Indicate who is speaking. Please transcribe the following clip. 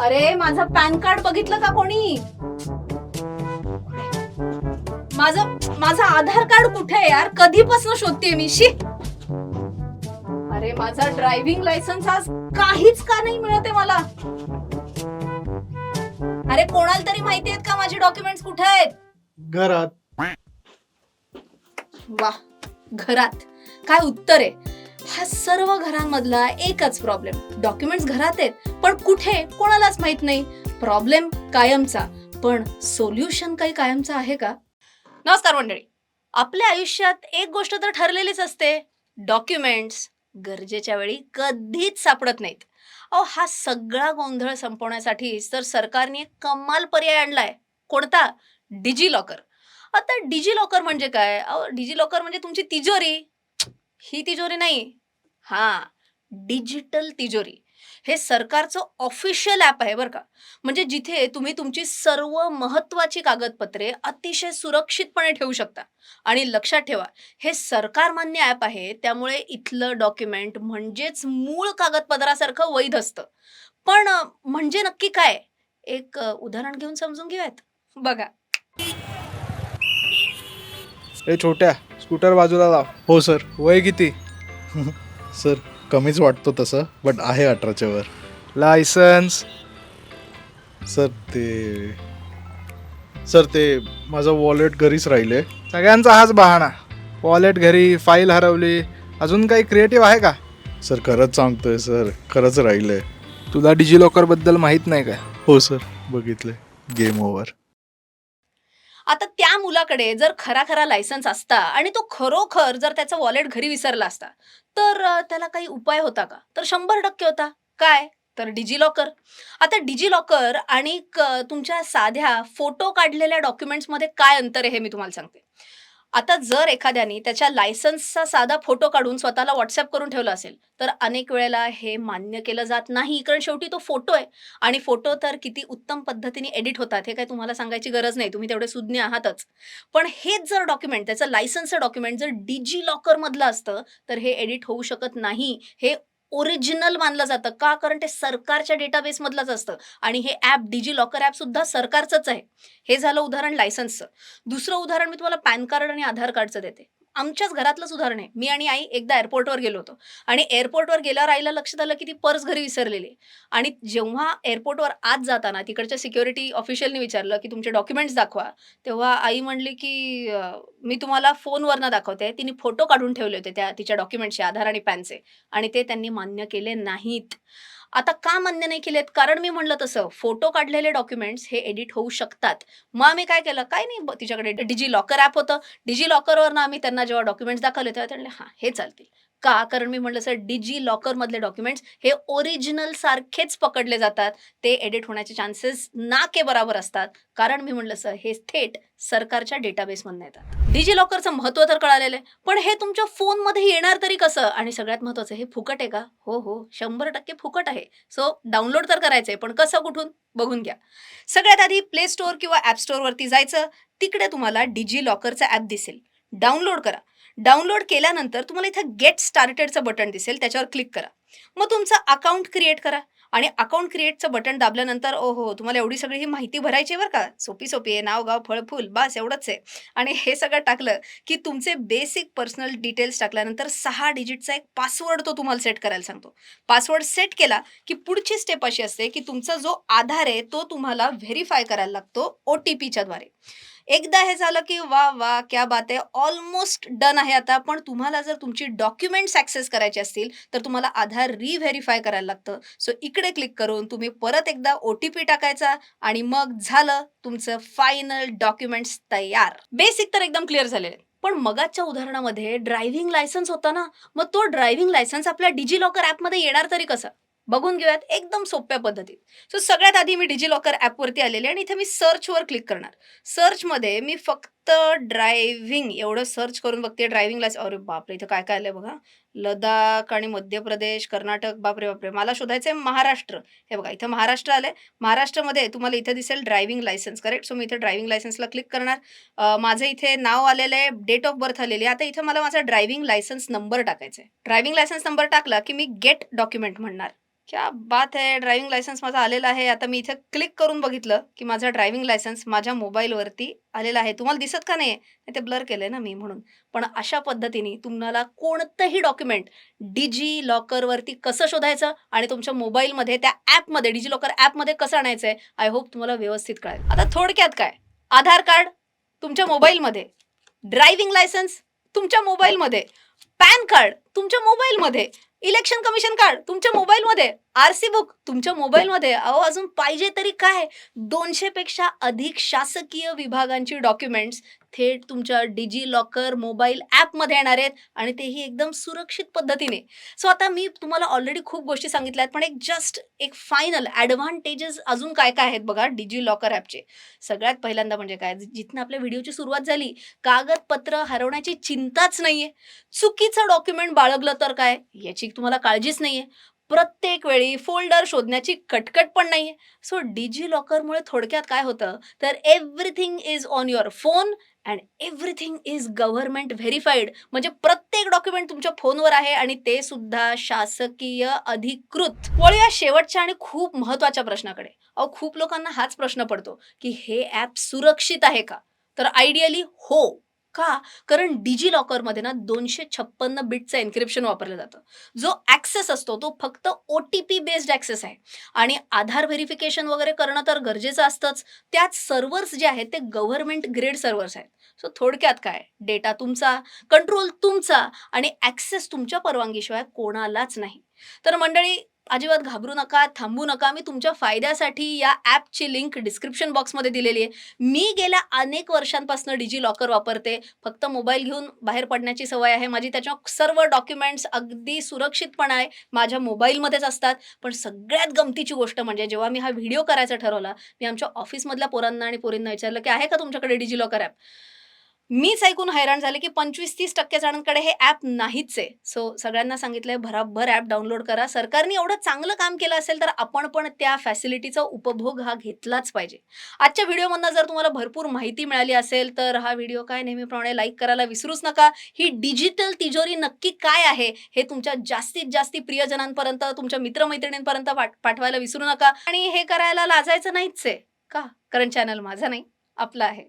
Speaker 1: अरे माझं pan card बघितलं का कोणी? माझं माझं आधार कार्ड कुठे यार? कधीपासून शोधते मी? शी! अरे माझा ड्रायव्हिंग लायसन्स आज काहीच का नाही मिळत आहे मला? अरे कोणाला तरी माहिती आहेत का माझे डॉक्युमेंट्स कुठे आहेत?
Speaker 2: घरात.
Speaker 1: वा घरात. काय उत्तर आहे? हा सर्व घरांमधला एकच प्रॉब्लेम डॉक्युमेंट्स घरात आहेत पण कुठे कोणालाच माहीत नाही. प्रॉब्लेम कायमचा. पण सोल्युशन काही कायमचं आहे का? नमस्कार मंडळी. आपल्या आयुष्यात एक गोष्ट तर ठरलेलीच असते. डॉक्युमेंट्स गरजेच्या वेळी कधीच सापडत नाहीत. अहो हा सगळा गोंधळ संपवण्यासाठी तर सरकारने एक कमाल पर्याय आणलाय. कोणता? डिजी लॉकर आता डिजी लॉकर म्हणजे काय? अहो डिजी लॉकर म्हणजे तुमची तिजोरी. ही तिजोरी नाही हा डिजिटल तिजोरी. हे सरकारचं ऑफिशियल ॲप आहे बरं का. म्हणजे जिथे तुम्ही तुमची सर्व महत्वाची कागदपत्रे अतिशय सुरक्षितपणे ठेवू शकता. आणि लक्षात ठेवा हे सरकारमान्य ॲप आहे त्यामुळे इथलं डॉक्युमेंट म्हणजेच मूळ कागदपत्रासारखं वैध असतं. पण म्हणजे नक्की काय? एक उदाहरण घेऊन समजून घेऊयात. बघा.
Speaker 3: ए छोट्या. स्कूटर बाजूला लाव.
Speaker 2: हो सर.
Speaker 3: वय किती?
Speaker 2: सर कमीच वाटतो तसं बट आहे अठराच्या वर.
Speaker 3: लायसन्स
Speaker 2: सर ते सर ते माझं वॉलेट घरीच राहिले
Speaker 3: सगळ्यांचा हाच बहाणा. वॉलेट घरी फाईल हरवली. अजून काही क्रिएटिव्ह आहे का?
Speaker 2: सर खरंच सांगतोय सर. खरंच राहिलंय.
Speaker 3: तुला डिजिलॉकरबद्दल माहीत नाही काय
Speaker 2: हो सर. बघितले गेम ओव्हर
Speaker 1: आता त्या मुलाकडे जर खरा खरा लायसन्स असता आणि तो खरोखर जर त्याचं वॉलेट घरी विसरला असता तर त्याला काही उपाय होता का? तर शंभर टक्के होता. काय? तर डिजिलॉकर. आता डिजिलॉकर आणि क- तुमच्या साध्या फोटो काढलेल्या डॉक्युमेंट्समध्ये काय अंतर आहे हे मी तुम्हाला सांगते. आता जर एखाद्याने त्याच्या लायसन्सचा साधा फोटो काढून स्वतःला व्हॉट्सअप करून ठेवला असेल तर अनेक वेळेला हे मान्य केलं जात नाही. कारण शेवटी तो फोटो आहे. आणि फोटो तर किती उत्तम पद्धतीने एडिट होतात हे काय तुम्हाला सांगायची गरज नाही. तुम्ही तेवढे सुज्ञ आहातच. पण हेच जर डॉक्युमेंट त्याचं लायसन्सचं डॉक्युमेंट जर डिजी लॉकरमधलं असतं तर हे एडिट होऊ शकत नाही. हे ओरिजिनल मानलं जातं. का? कारण ते सरकारच्या डेटाबेस मधलंच असतं. आणि हे ॲप डिजी लॉकर ॲप सुद्धा सरकारचंच आहे. हे झालं उदाहरण लायसन्सचं दुसरं उदाहरण मी तुम्हाला पॅन कार्ड आणि आधार कार्डचं देते. आमच्याच घरातलंच उदाहरण आहे. मी आणि आई एकदा एअरपोर्टवर गेलो होतो. आणि एअरपोर्टवर गेल्यावर आईला लक्षात आलं की ती पर्स घरी विसरलेली आणि जेव्हा एअरपोर्टवर आत जाताना तिकडच्या सिक्युरिटी ऑफिशियलनी विचारलं की तुमचे डॉक्युमेंट्स दाखवा तेव्हा आई म्हणली की मी तुम्हाला फोनवरनं दाखवते. तिने फोटो काढून ठेवले होते त्या तिच्या डॉक्युमेंटचे आधार आणि पॅनचे आणि ते त्यांनी मान्य केले नाहीत. आता का मान्य नाही केलेत? कारण मी म्हणलं तसं फोटो काढलेले डॉक्युमेंट्स हे एडिट होऊ शकतात. मग आम्ही काय केलं? काय नाही तिच्याकडे डिजी लॉकर ॲप होतं. डिजी लॉकरवरनं आम्ही त्यांना जेव्हा डॉक्युमेंट्स दाखवले तेव्हा त्यांना हां हे चालतील. का? कारण मी म्हटलं सर डिजी लॉकरमधले डॉक्युमेंट्स हे ओरिजिनल सारखेच पकडले जातात. ते एडिट होण्याचे चान्सेस ना के बराबर असतात. कारण मी म्हटलं सर हे थेट सरकारच्या डेटाबेसमधून येतात. डिजी लॉकरचं महत्त्व तर कळालेलं आहे. पण हे तुमच्या फोनमध्ये येणार तरी कसं? आणि सगळ्यात महत्त्वाचं हे फुकट आहे का? हो हो. शंभर टक्के फुकट आहे. सो डाउनलोड तर करायचं आहे पण कसं कुठून? बघून घ्या. सगळ्यात आधी प्ले स्टोअर किंवा ॲप स्टोअरवरती जायचं. तिकडे तुम्हाला डिजी लॉकरचं ॲप दिसेल. डाउनलोड करा. डाउनलोड केल्यानंतर तुम्हाला इथं गेट स्टार्टेडचं बटन दिसेल त्याच्यावर क्लिक करा. मग तुमचं अकाउंट क्रिएट करा. आणि अकाउंट क्रिएटचं बटन दाबल्यानंतर ओ हो तुम्हाला एवढी सगळी ही माहिती भरायची आहे बरं का? सोपी सोपी आहे नाव गाव फळ फुल बस एवढंच आहे. आणि हे सगळं टाकलं की तुमचे बेसिक पर्सनल डिटेल्स टाकल्यानंतर सहा डिजिटचा एक पासवर्ड तो तुम्हाला सेट करायला सांगतो. पासवर्ड सेट केला की पुढची स्टेप अशी असते की तुमचा जो आधार आहे तो तुम्हाला व्हेरीफाय करायला लागतो ओ टी पीच्याद्वारे एकदा हे झालं की वा वा क्या बात आहे. ऑलमोस्ट डन आहे आता. पण तुम्हाला जर तुमची डॉक्युमेंट्स ॲक्सेस करायची असतील तर तुम्हाला आधार रिव्हेरीफाय करायला लागतं. सो इकडे क्लिक करून तुम्ही परत एकदा ओ टी पी टाकायचा आणि मग झालं तुमचं फायनल डॉक्युमेंट्स तयार. बेसिक तर एकदम क्लिअर झालेले. पण मगाच्या उदाहरणामध्ये ड्रायव्हिंग लायसन्स होता ना? मग तो ड्रायव्हिंग लायसन्स आपल्या डिजी लॉकर ॲपमध्ये येणार तरी कसं? बघून घेऊयात एकदम सोप्या पद्धतीत. सो सगळ्यात आधी मी डिजी लॉकर ॲपवरती आलेले आणि इथे मी सर्चवर क्लिक करणार. सर्चमध्ये मी फक्त ड्रायव्हिंग एवढं सर्च करून बघते ड्रायव्हिंग लायसन्स अरे बापरे इथं काय काय आलं बघा. लडाख आणि मध्य प्रदेश कर्नाटक बापरे बापरे. मला शोधायचं आहे महाराष्ट्र. हे बघा इथं महाराष्ट्र आलंय. महाराष्ट्रामध्ये तुम्हाला इथं दिसेल ड्रायव्हिंग लायसन्स करेक्ट सो मी इथं ड्रायव्हिंग लायसन्सला क्लिक करणार. माझं इथे नाव आलेलं आहे डेट ऑफ बर्थ आलेली आहे. आता इथं मला माझा ड्रायव्हिंग लायसन्स नंबर टाकायचा आहे ड्रायव्हिंग लायसन्स नंबर टाकला की मी गेट डॉक्युमेंट म्हणणार. क्या बात आहे ड्रायव्हिंग लायसन्स माझा आलेला आहे. आता मी इथे क्लिक करून बघितलं की माझा ड्रायव्हिंग लायसन्स माझ्या मोबाईलवरती आलेला आहे. तुम्हाला दिसत का नाही ते ब्लर केलंय ना मी म्हणून. पण अशा पद्धतीने तुम्हाला कोणतंही डॉक्युमेंट डिजी लॉकरवरती कसं शोधायचं आणि तुमच्या मोबाईलमध्ये त्या ॲपमध्ये डिजी लॉकर ॲपमध्ये कसं आणायचं आहे आय होप तुम्हाला व्यवस्थित कळेल. आता थोडक्यात काय? आधार कार्ड तुमच्या मोबाईलमध्ये ड्रायव्हिंग लायसन्स तुमच्या मोबाईलमध्ये पॅन कार्ड तुमच्या मोबाईलमध्ये इलेक्शन कमिशन कार्ड तुमच्या मोबाईलमध्ये. आर सी बुक तुमच्या मोबाईलमध्ये. अहो अजून पाहिजे तरी काय? दोनशे पेक्षा अधिक शासकीय विभागांची डॉक्युमेंट्स थेट तुमच्या डिजी लॉकर मोबाईल ॲपमध्ये येणार आहेत आणि तेही एकदम सुरक्षित पद्धतीने. सो आता मी तुम्हाला ऑलरेडी खूप गोष्टी सांगितल्या आहेत पण एक जस्ट एक फायनल ॲडव्हान्टेजेस अजून काय काय आहेत बघा डिजी लॉकर ॲपचे. सगळ्यात पहिल्यांदा म्हणजे काय? जिथनं आपल्या व्हिडिओची सुरुवात झाली कागदपत्र हरवण्याची चिंताच नाहीये. चुकीचं डॉक्युमेंट बाळगलं तर काय? याची तुम्हाला काळजीच नाहीये. प्रत्येक वेळी फोल्डर शोधण्याची कटकट पण नाहीये. सो डिजी लॉकरमुळे थोडक्यात काय होतं? तर everything is on your phone and everything is government verified म्हणजे प्रत्येक डॉक्युमेंट तुमच्या फोनवर आहे आणि ते सुद्धा शासकीय अधिकृत. वळूया शेवटच्या आणि खूप महत्त्वाच्या प्रश्नाकडे. अहो खूप लोकांना हाच प्रश्न पडतो की हे ॲप सुरक्षित आहे का? तर आयडियली हो. का? कारण डिजी लॉकरमध्ये ना दोनशे छप्पन्न बिटचं एन्क्रिप्शन वापरलं जातं. जो ॲक्सेस असतो तो फक्त O T P based access आहे. आणि आधार व्हेरिफिकेशन वगैरे करणं तर गरजेचं असतंच. त्यात सर्व्हर्स जे आहेत ते गव्हर्नमेंट ग्रेड सर्व्हर्स आहेत. सो थोडक्यात काय? डेटा तुमचा कंट्रोल तुमचा आणि ॲक्सेस तुमच्या परवानगीशिवाय कोणालाच नाही. तर मंडळी अजिबात घाबरू नका थांबू नका. मी तुमच्या फायद्यासाठी या ॲपची लिंक डिस्क्रिप्शन बॉक्समध्ये दिलेली आहे. मी गेल्या अनेक वर्षांपासून डिजी लॉकर वापरते. फक्त मोबाईल घेऊन बाहेर पडण्याची सवय आहे. माझी त्याच्या सर्व डॉक्युमेंट्स अगदी सुरक्षितपणे माझ्या मोबाईलमध्येच असतात. पण सगळ्यात गमतीची गोष्ट म्हणजे जेव्हा मी हा व्हिडिओ करायचा ठरवला मी आमच्या ऑफिसमधल्या पोरांना आणि पोरींना विचारलं की आहे का तुमच्याकडे डिजी लॉकर ॲप? मीच ऐकून हैराण झाले की पंचवीस तीस टक्के जणांकडे हे ॲप नाहीच आहे. सो सगळ्यांना सांगितलंय भराभर ॲप डाउनलोड करा. सरकारने एवढं चांगलं काम केलं असेल तर आपण पण त्या फॅसिलिटीचा उपभोग हा घेतलाच पाहिजे. आजच्या व्हिडिओमधनं जर तुम्हाला भरपूर माहिती मिळाली असेल तर हा व्हिडिओ काय नेहमीप्रमाणे लाईक करायला विसरूच नका. ही डिजिटल तिजोरी नक्की काय आहे हे तुमच्या जास्तीत जास्ती प्रियजनांपर्यंत तुमच्या मित्रमैत्रिणींपर्यंत पाठ पाठवायला विसरू नका. आणि हे करायला लाजायचं नाहीच आहे का? कारण चॅनल माझा नाही आपला आहे.